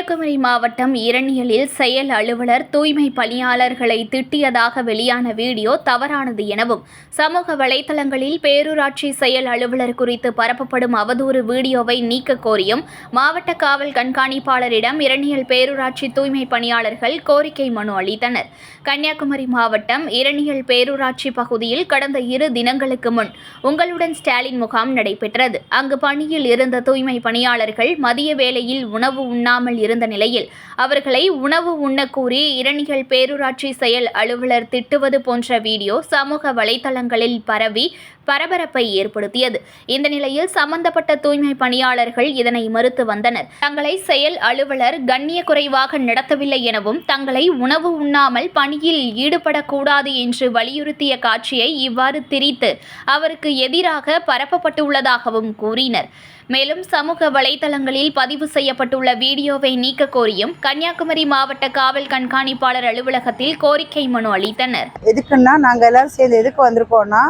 கன்னியாகுமரி மாவட்டம் இரணியலில் செயல் அலுவலர் தூய்மை பணியாளர்களை திட்டியதாக வெளியான வீடியோ தவறானது எனவும் சமூக வலைதளங்களில் பேரூராட்சி செயல் அலுவலர் குறித்து பரப்பப்படும் அவதூறு வீடியோவை நீக்க கோரியும் மாவட்ட காவல் கண்காணிப்பாளரிடம் இரணியல் பேரூராட்சி தூய்மை பணியாளர்கள் கோரிக்கை மனு அளித்தனர். கன்னியாகுமரி மாவட்டம் இரணியல் பேரூராட்சி பகுதியில் கடந்த இரு தினங்களுக்கு முன் உங்களுடன் ஸ்டாலின் முகாம் நடைபெற்றது. அங்கு பணியில் இருந்த தூய்மை பணியாளர்கள் மதிய வேளையில் உணவு உண்ணாமல் இருந்த நிலையில் அவர்களை உணவு உண்ணக் கூறி இரணிகள் பேரூராட்சி செயல் அலுவலர் திட்டுவது போன்ற வீடியோ சமூக வலைதளங்களில் பரவி பரபரப்பை ஏற்படுத்தியது. இந்த நிலையில் சம்பந்தப்பட்ட தூய்மை பணியாளர்கள் இதனை மறுத்து வந்தனர். தங்களை செயல் அலுவலர் கண்ணிய குறைவாக நடத்தவில்லை எனவும் தங்களை உணவு உண்ணாமல் பணியில் ஈடுபடக்கூடாது என்று வலியுறுத்திய காட்சியை இவ்வாறு திரித்து அவருக்கு எதிராக பரப்பப்பட்டுள்ளதாகவும் கூறினர். மேலும் சமூக வலைதளங்களில் பதிவு செய்யப்பட்டுள்ள வீடியோவை நீக்க கோரியும் கன்னியாகுமரி மாவட்ட காவல் கண்காணிப்பாளர் அலுவலகத்தில் கோரிக்கை மனு அளித்தனர். எதுக்குன்னா நாங்கள் எல்லாரும் சேர்ந்து எதுக்கு வந்திருக்கோம்னா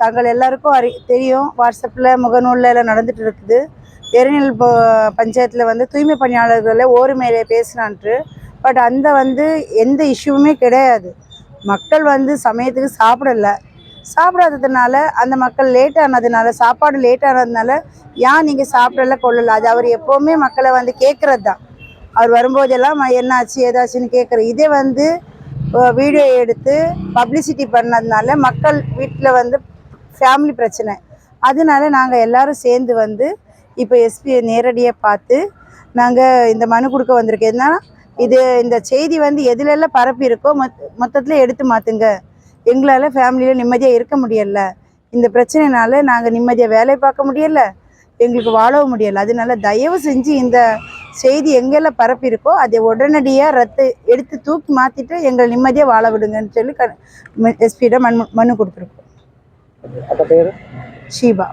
தங்கள் எல்லாருக்கும் அறி தெரியும். வாட்ஸ்அப்பில் முகநூலில் எல்லாம் நடந்துட்டு இருக்குது. எரிநெல் பஞ்சாயத்தில் வந்து தூய்மை பணியாளர்களை ஓரு மேலே பேசினான்ட்டு பட் அந்த வந்து எந்த இஷ்யூவுமே கிடையாது. மக்கள் வந்து சமயத்துக்கு சாப்பிடல. சாப்பிடாததுனால அந்த மக்கள் லேட் ஆனதுனால சாப்பாடு லேட் ஆனதுனால ஏன் நீங்கள் சாப்பிடல கொள்ளல? அது அவர் எப்போவுமே மக்களை வந்து கேட்குறது தான் அவர் வரும்போதெல்லாம் "ம, என்னாச்சு? ஏதாச்சுன்னு கேட்குற இதே வந்து வீடியோ எடுத்து பப்ளிசிட்டி பண்ணதுனால மக்கள் வீட்டில் வந்து ஃபேமிலி பிரச்சனை. அதனால நாங்கள் எல்லாரும் சேர்ந்து வந்து இப்போ எஸ்பியை நேரடியாக பார்த்து நாங்கள் இந்த மனு கொடுக்க வந்திருக்கோம். ஏன்னா இது இந்த செய்தி வந்து எதுலெல்லாம் பரப்பி இருக்கோ மொத் மொத்தத்தில் எடுத்து மாற்றுங்க எங்களால் ஃபேமிலியில் நிம்மதியாக இருக்க முடியல. இந்த பிரச்சனைனால நாங்கள் நிம்மதியாக வேலை பார்க்க முடியல. எங்களுக்கு வாழவும் முடியல. அதனால தயவு செஞ்சு இந்த செய்தி எங்கெல்லாம் பரப்பி இருக்கோ அதை உடனடியாக ரத்து எடுத்து தூக்கி மாற்றிட்டு எங்களை நிம்மதியாக வாழ விடுங்கன்னு சொல்லி க எஸ்பியிடம் மனு மனு கொடுத்துருக்கோம். ஷீபா.